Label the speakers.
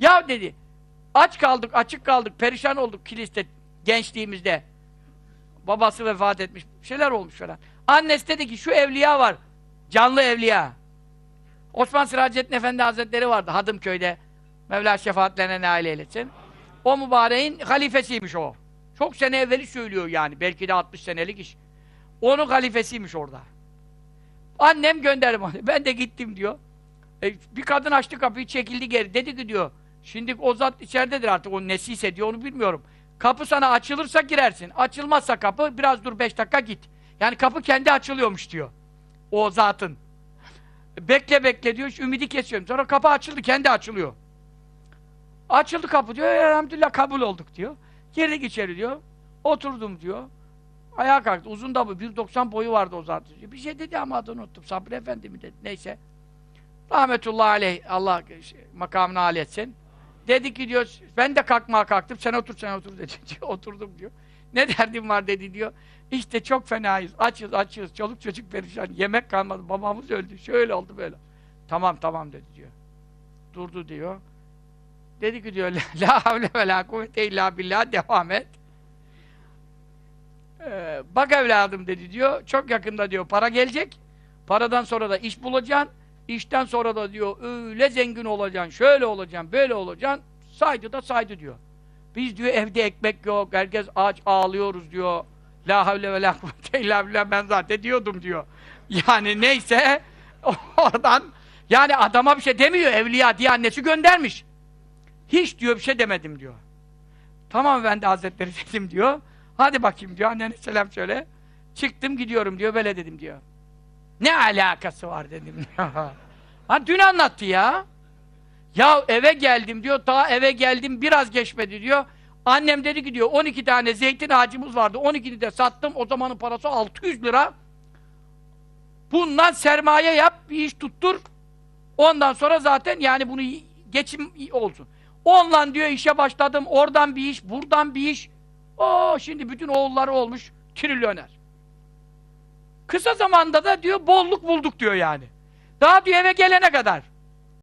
Speaker 1: Ya dedi, aç kaldık, açık kaldık, perişan olduk kiliste gençliğimizde. Babası vefat etmiş, şeyler olmuş falan. Annesi dedi ki şu evliya var, canlı evliya. Osman Sıracettin Efendi Hazretleri vardı Hadımköy'de. Mevla şefaatlerine nail eylesin. O mübareğin halifesiymiş o. Çok sene evveli söylüyor yani. Belki de 60 senelik iş. Onun halifesiymiş orada. Annem gönderdi. Ben de gittim diyor. E, bir kadın açtı kapıyı çekildi geri. Dedi ki diyor. Şimdi o zat içeridedir artık. O nesiyse diyor onu bilmiyorum. Kapı sana açılırsa girersin. Açılmazsa kapı biraz dur beş dakika git. Yani kapı kendi açılıyormuş diyor. O zatın. Bekle bekle diyor. Ümidi kesiyorum. Sonra kapı açıldı. Kendi açılıyor. Açıldı kapı diyor. Elhamdülillah kabul olduk diyor. Girdik içeri diyor. Oturdum diyor. Ayağa kalktı. Uzun da bu. 1.90 boyu vardı o zaten. Bir şey dedi ama adını unuttum. Sabri Efendi mi dedi. Neyse. Rahmetullahi aleyh. Allah şey, makamını âli etsin. Dedi ki diyor, ben de kalkmaya kalktım. Sen otur, sen otur dedi. Oturdum diyor. Ne derdim var dedi diyor. İşte çok fenayız. Açız, açız. Çoluk çocuk perişan. Yemek kalmadı. Babamız öldü. Şöyle oldu böyle. Tamam, tamam dedi diyor. Durdu diyor. Dedi ki diyor, la havle ve la kuvvete illa billah devam et. Ee, bak evladım dedi diyor, çok yakında diyor para gelecek. Paradan sonra da iş bulacaksın. İşten sonra da diyor öyle zengin olacaksın, şöyle olacaksın, böyle olacaksın. Saydı da saydı diyor. Biz diyor evde ekmek yok, herkes aç ağlıyoruz diyor. La havle ve la kuvvete illa billah ben zaten diyordum diyor. Yani neyse oradan yani adama bir şey demiyor evliya diye annesi göndermiş. Hiç diyor bir şey demedim diyor. Tamam ben de hazretleri dedim diyor. Hadi bakayım diyor annene selam söyle. Çıktım gidiyorum diyor böyle dedim diyor. Ne alakası var dedim ha dün anlattı ya. Ya eve geldim diyor. Daha eve geldim biraz geçmedi diyor. Annem dedi ki diyor 12 tane zeytin ağacımız vardı. 12'ni de sattım. O zamanın parası 600 lira. Bundan sermaye yap, bir iş tuttur. Ondan sonra zaten yani bunu geçim olsun. Onunla diyor işe başladım. Oradan bir iş, buradan bir iş. Oo şimdi bütün oğulları olmuş trilyoner. Kısa zamanda da diyor bolluk bulduk diyor yani. Daha diyor eve gelene kadar.